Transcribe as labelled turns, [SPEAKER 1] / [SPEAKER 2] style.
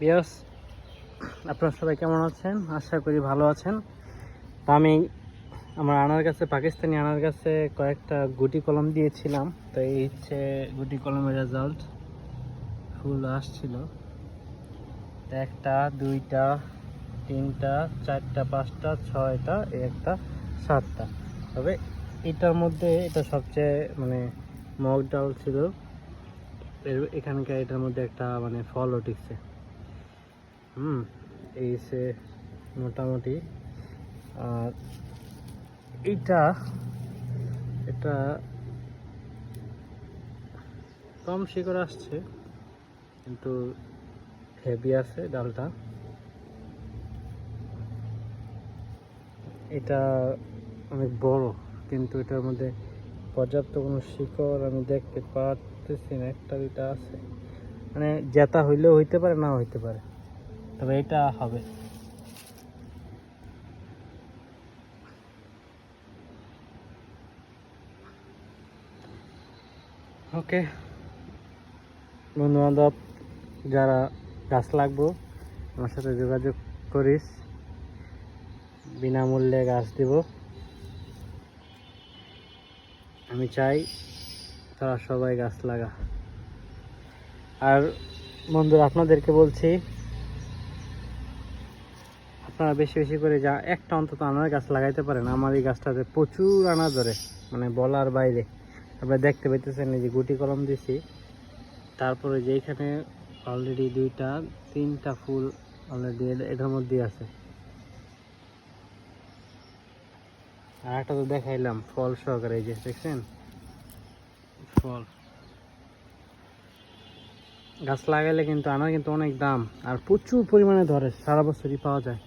[SPEAKER 1] পিয়াস আপনারা সবাই কেমন আছেন? আশা করি ভালো আছেন। তো আমি আমার আনার কাছে, পাকিস্তানি আনার কাছে কয়েকটা গুটি কলম দিয়েছিলাম। তো এই হচ্ছে গুটি কলমের রেজাল্ট ফুল আসছিল। একটা, দুইটা, তিনটা, চারটা, পাঁচটা, ছয়টা, একটা, সাতটা। তবে এটার মধ্যে এটা সবচেয়ে মানে মগ ডাল ছিল। এখানকার এটার মধ্যে একটা মানে ফলও টিকছে। হুম, এই সে মোটামুটি। আর এইটা, এটা কম শিকড় আসছে, কিন্তু হেভি আছে ডালটা। এটা অনেক বড়, কিন্তু এটার মধ্যে পর্যাপ্ত কোনো শিকড় আমি দেখতে পারতেছি না, একটা দুইটা আছে। মানে জেতা হইলেও হইতে পারে না হইতে পারে। তবে এটা হবে। ওকে। বন্ধু বান্ধব যারা গাছ লাগবো, আমার সাথে যোগাযোগ করিস। বিনামূল্যে গাছ দিব। আমি চাই তারা সবাই গাছ লাগা। আর বন্ধুরা, আপনাদেরকে বলছি আপনারা বেশি বেশি করে যা একটা অন্তত আনার গাছ লাগাইতে পারেন। আমার এই গাছটাতে প্রচুর আনা ধরে মানে বলার বাইরে। আপনারা দেখতে পাইতেছেন এই যে গুটি কলম দিছি। তারপরে যে এখানে অলরেডি দুইটা তিনটা ফুল অলরেডি এটার মধ্যে আছে। আর একটা তো দেখাইলাম ফল সহকারে এই যে দেখছেন? ফল। গাছ লাগাইলে কিন্তু আনার কিন্তু অনেক দাম আর প্রচুর পরিমাণে ধরে সারা বছরই পাওয়া যায়।